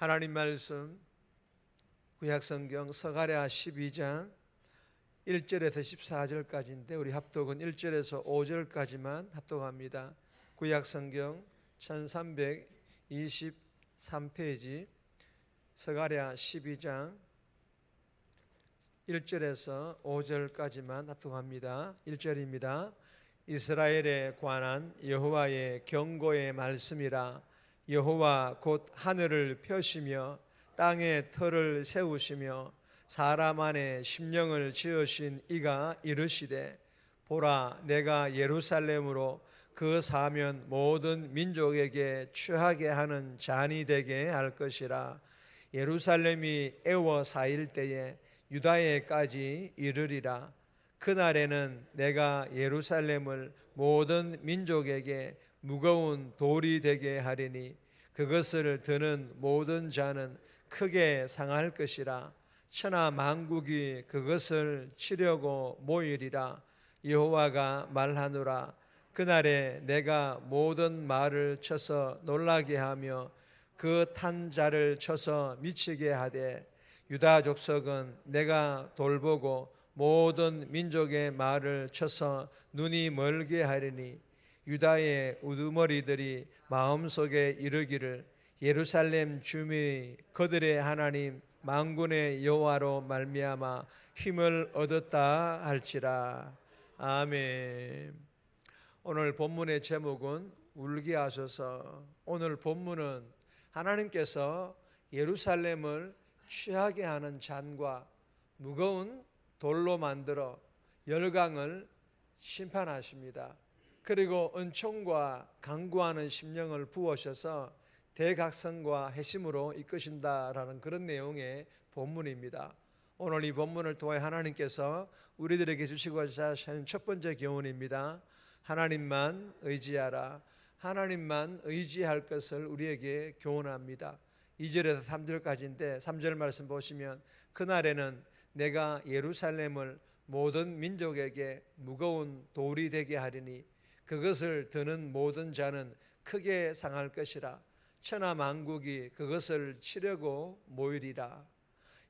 하나님 말씀 구약성경 서가랴 12장 1절에서 14절까지인데 우리 합독은 1절에서 5절까지만 합독합니다. 구약성경 1323페이지 서가랴 12장 1절에서 5절까지만 합독합니다. 1절입니다. 이스라엘에 관한 여호와의 경고의 말씀이라 여호와 곧 하늘을 펴시며 땅에 터를 세우시며 사람 안에 심령을 지으신 이가 이르시되 보라 내가 예루살렘으로 그 사면 모든 민족에게 취하게 하는 잔이 되게 할 것이라. 예루살렘이 애워 사일 때에 유다에까지 이르리라. 그날에는 내가 예루살렘을 모든 민족에게 무거운 돌이 되게 하리니 그것을 드는 모든 자는 크게 상할 것이라. 천하 만국이 그것을 치려고 모이리라. 여호와가 말하노라. 그날에 내가 모든 말을 쳐서 놀라게 하며 그 탄 자를 쳐서 미치게 하되 유다 족속은 내가 돌보고 모든 민족의 말을 쳐서 눈이 멀게 하리니 유다의 우두머리들이 마음속에 이르기를 예루살렘 주민이 그들의 하나님 만군의 여호와로 말미암아 힘을 얻었다 할지라 아멘. 오늘 본문의 제목은 울게 하소서. 오늘 본문은 하나님께서 예루살렘을 취하게 하는 잔과 무거운 돌로 만들어 열강을 심판하십니다. 그리고 은총과 강구하는 심령을 부으셔서 대각성과 해심으로 이끄신다라는 그런 내용의 본문입니다. 오늘 이 본문을 통해 하나님께서 우리들에게 주시고자 하는 첫 번째 교훈입니다. 하나님만 의지하라. 하나님만 의지할 것을 우리에게 교훈합니다. 2절에서 3절까지인데 3절 말씀 보시면 그날에는 내가 예루살렘을 모든 민족에게 무거운 돌이 되게 하리니 그것을 드는 모든 자는 크게 상할 것이라. 천하 만국이 그것을 치려고 모이리라.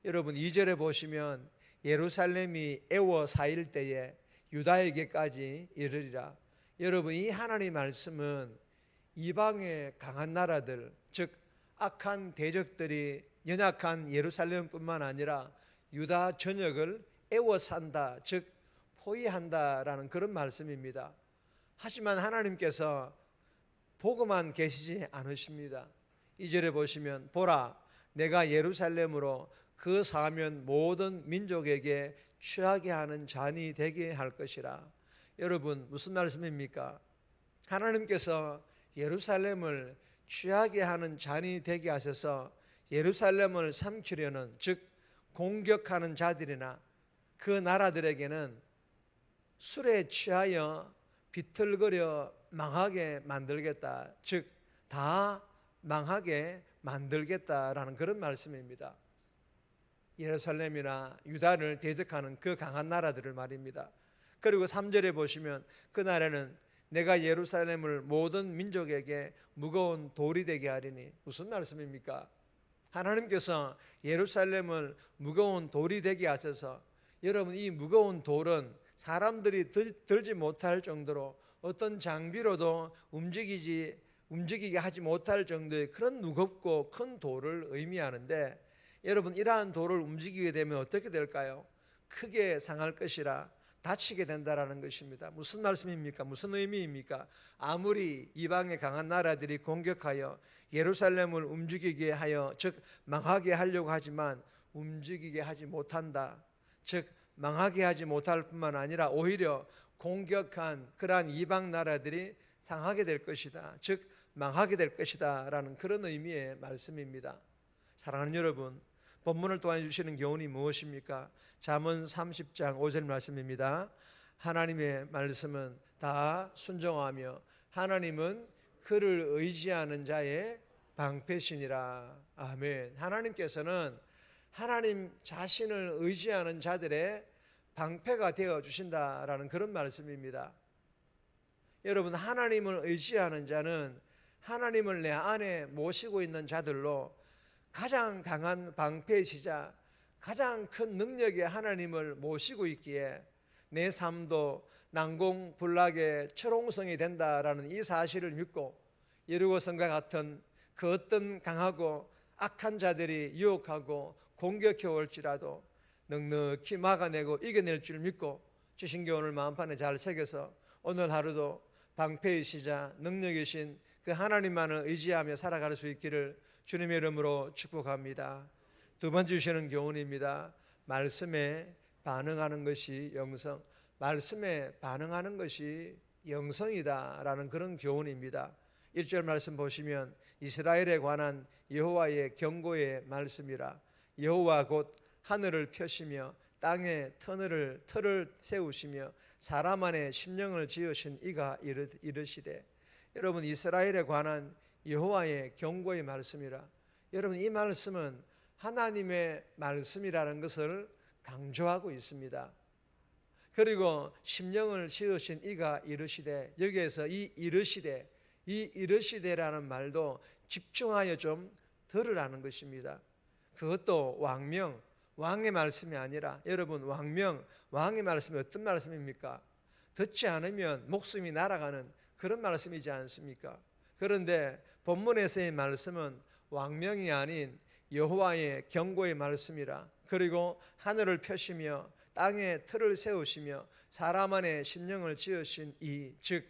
여러분 2절에 보시면 예루살렘이 애워 사일 때에 유다에게까지 이르리라. 여러분 이 하나님 말씀은 이방의 강한 나라들 즉 악한 대적들이 연약한 예루살렘뿐만 아니라 유다 전역을 애워싼다 즉 포위한다라는 그런 말씀입니다. 하지만 하나님께서 보고만 계시지 않으십니다. 이절에 보시면 보라 내가 예루살렘으로 그 사면 모든 민족에게 취하게 하는 잔이 되게 할 것이라. 여러분 무슨 말씀입니까? 하나님께서 예루살렘을 취하게 하는 잔이 되게 하셔서 예루살렘을 삼키려는 즉 공격하는 자들이나 그 나라들에게는 술에 취하여 비틀거려 망하게 만들겠다. 즉 다 망하게 만들겠다라는 그런 말씀입니다. 예루살렘이나 유다를 대적하는 그 강한 나라들을 말입니다. 그리고 3절에 보시면 그날에는 내가 예루살렘을 모든 민족에게 무거운 돌이 되게 하리니 무슨 말씀입니까? 하나님께서 예루살렘을 무거운 돌이 되게 하셔서 여러분 이 무거운 돌은 사람들이 들, 지 못할 정도로 어떤 장비로도 움직이지 움직이게 하지 못할 정도의 그런 무겁고 큰 돌을 의미하는데 여러분 이러한 돌을 움직이게 되면 어떻게 될까요? 크게 상할 것이라 다치게 된다라는 것입니다. 무슨 말씀입니까? 무슨 의미입니까? 아무리 이방의 강한 나라들이 공격하여 예루살렘을 움직이게 하여 즉 망하게 하려고 하지만 움직이게 하지 못한다. 즉 망하게 하지 못할 뿐만 아니라 오히려 공격한 그러한 이방 나라들이 상하게 될 것이다. 즉 망하게 될 것이다라는 그런 의미의 말씀입니다. 사랑하는 여러분, 본문을 통해 주시는 교훈이 무엇입니까? 잠언 30장 5절 말씀입니다. 하나님의 말씀은 다 순종하며 하나님은 그를 의지하는 자의 방패신이라. 아멘. 하나님께서는 하나님 자신을 의지하는 자들의 방패가 되어 주신다라는 그런 말씀입니다. 여러분 하나님을 의지하는 자는 하나님을 내 안에 모시고 있는 자들로 가장 강한 방패이시자 가장 큰 능력의 하나님을 모시고 있기에 내 삶도 난공불락의 철옹성이 된다라는 이 사실을 믿고 예루고성과 같은 그 어떤 강하고 악한 자들이 유혹하고 공격해 올지라도 넉넉히 막아내고 이겨낼 줄 믿고 주신 교훈을 마음판에 잘 새겨서 오늘 하루도 방패이시자 능력이신 그 하나님만을 의지하며 살아갈 수 있기를 주님의 이름으로 축복합니다. 두 번째 주시는 교훈입니다. 말씀에 반응하는 것이 영성, 말씀에 반응하는 것이 영성이다라는 그런 교훈입니다. 1절 말씀 보시면 이스라엘에 관한 여호와의 경고의 말씀이라 여호와 곧 하늘을 펴시며 땅에 터널을 터를 세우시며 사람 안에 심령을 지으신 이가 이르, 이르시되 여러분 이스라엘에 관한 여호와의 경고의 말씀이라 여러분 이 말씀은 하나님의 말씀이라는 것을 강조하고 있습니다. 그리고 심령을 지으신 이가 이르시되 여기에서 이 이르시되 이 이르시되라는 말도 집중하여 좀 들으라는 것입니다. 그것도 왕명 왕의 말씀이 아니라 여러분 왕명 왕의 말씀이 어떤 말씀입니까? 듣지 않으면 목숨이 날아가는 그런 말씀이지 않습니까? 그런데 본문에서의 말씀은 왕명이 아닌 여호와의 경고의 말씀이라 그리고 하늘을 펴시며 땅에 틀을 세우시며 사람 안에 심령을 지으신 이 즉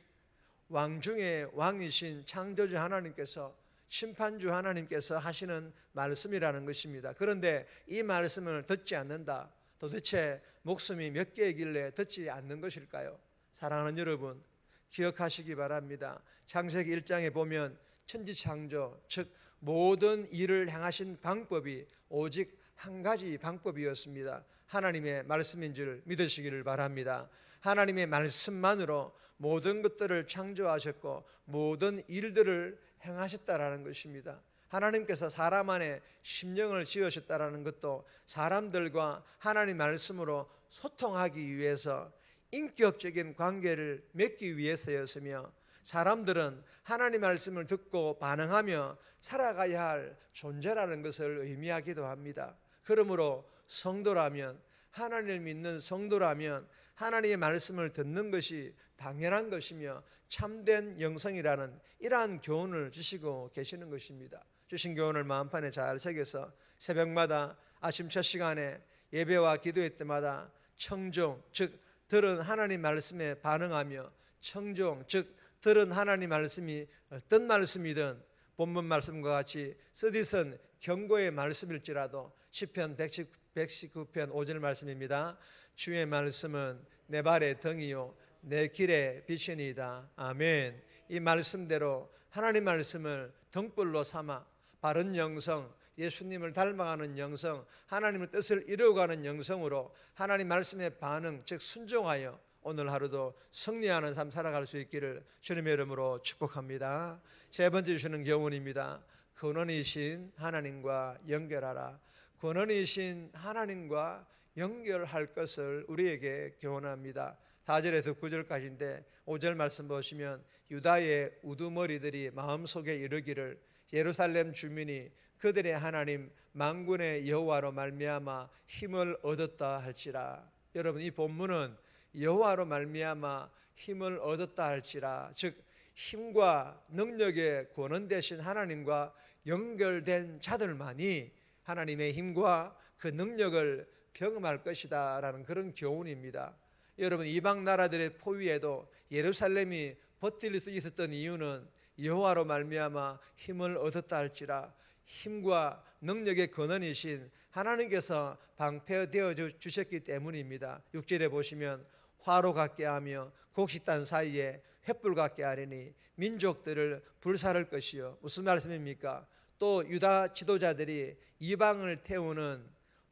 왕중의 왕이신 창조주 하나님께서 심판주 하나님께서 하시는 말씀이라는 것입니다. 그런데 이 말씀을 듣지 않는다. 도대체 목숨이 몇 개이길래 듣지 않는 것일까요? 사랑하는 여러분, 기억하시기 바랍니다. 창세기 1장에 보면 천지 창조, 즉 모든 일을 행하신 방법이 오직 한 가지 방법이었습니다. 하나님의 말씀인 줄 믿으시기를 바랍니다. 하나님의 말씀만으로 모든 것들을 창조하셨고 모든 일들을 행하셨다라는 것입니다. 하나님께서 사람 안에 심령을 지으셨다라는 것도 사람들과 하나님 말씀으로 소통하기 위해서 인격적인 관계를 맺기 위해서였으며 사람들은 하나님 말씀을 듣고 반응하며 살아가야 할 존재라는 것을 의미하기도 합니다. 그러므로 성도라면 하나님을 믿는 성도라면 하나님의 말씀을 듣는 것이 당연한 것이며 참된 영성이라는 이러한 교훈을 주시고 계시는 것입니다. 주신 교훈을 마음판에 잘 새겨서 새벽마다 아침 첫 시간에 예배와 기도회 때마다 청종 즉 들은 하나님 말씀에 반응하며 청종 즉 들은 하나님 말씀이 어떤 말씀이든 본문 말씀과 같이 쓰디선 경고의 말씀일지라도 시편 119편 5절 말씀입니다. 주의 말씀은 내 발의 등이요 내 길의 빛이니이다. 아멘. 이 말씀대로 하나님 말씀을 등불로 삼아 바른 영성, 예수님을 닮아가는 영성, 하나님의 뜻을 이루어가는 영성으로 하나님 말씀의 반응, 즉 순종하여 오늘 하루도 승리하는 삶 살아갈 수 있기를 주님의 이름으로 축복합니다. 세 번째 주시는 교훈입니다. 근원이신 하나님과 연결하라. 근원이신 하나님과 연결할 것을 우리에게 교훈합니다. 4절에서 9절까지인데 5절 말씀 보시면 유다의 우두머리들이 마음속에 이르기를 예루살렘 주민이 그들의 하나님 만군의 여호와로 말미암아 힘을 얻었다 할지라. 여러분 이 본문은 여호와로 말미암아 힘을 얻었다 할지라. 즉 힘과 능력의 권원 되신 하나님과 연결된 자들만이 하나님의 힘과 그 능력을 경험할 것이다라는 그런 교훈입니다. 여러분 이방 나라들의 포위에도 예루살렘이 버틸 수 있었던 이유는 여호와로 말미암아 힘을 얻었다 할지라 힘과 능력의 근원이신 하나님께서 방패되어 주셨기 때문입니다. 6절에 보시면 화로 같게 하며 곡식단 사이에 횃불 같게 하리니 민족들을 불사를 것이요 무슨 말씀입니까? 또 유다 지도자들이 이방을 태우는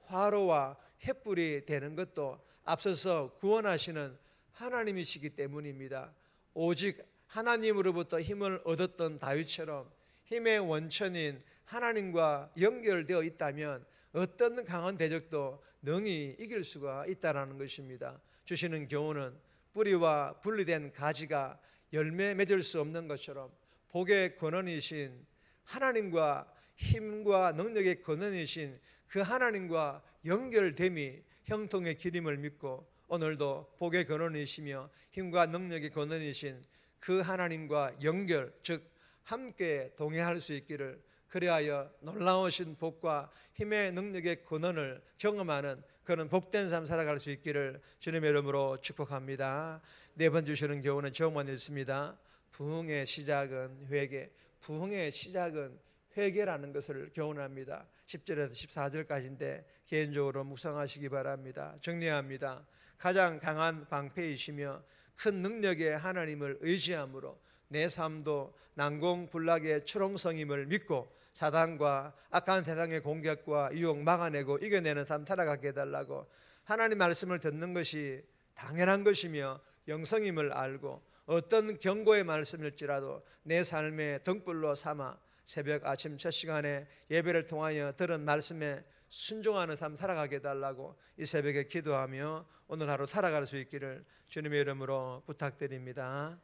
화로와 횃불이 되는 것도 앞서서 구원하시는 하나님이시기 때문입니다. 오직 하나님으로부터 힘을 얻었던 다윗처럼 힘의 원천인 하나님과 연결되어 있다면 어떤 강한 대적도 능히 이길 수가 있다라는 것입니다. 주시는 교훈은 뿌리와 분리된 가지가 열매 맺을 수 없는 것처럼 복의 권원이신 하나님과 힘과 능력의 근원이신 그 하나님과 연결됨이 형통의 기림을 믿고 오늘도 복의 근원이시며 힘과 능력의 근원이신 그 하나님과 연결 즉 함께 동행할 수 있기를 그리하여 놀라우신 복과 힘의 능력의 근원을 경험하는 그런 복된 삶 살아갈 수 있기를 주님의 이름으로 축복합니다. 네 번 주시는 교훈은 저만 있습니다. 부흥의 시작은 회개, 부흥의 시작은 회개라는 것을 교훈합니다. 10절에서 14절까지인데 개인적으로 묵상하시기 바랍니다. 정리합니다. 가장 강한 방패이시며 큰 능력의 하나님을 의지함으로 내 삶도 난공불락의 초롱성임을 믿고 사단과 악한 세상의 공격과 유혹 막아내고 이겨내는 삶 살아가게 해달라고 하나님 말씀을 듣는 것이 당연한 것이며 영성임을 알고 어떤 경고의 말씀일지라도 내 삶의 등불로 삼아 새벽 아침 첫 시간에 예배를 통하여 들은 말씀에 순종하는 삶 살아가게 해달라고 이 새벽에 기도하며 오늘 하루 살아갈 수 있기를 주님의 이름으로 부탁드립니다.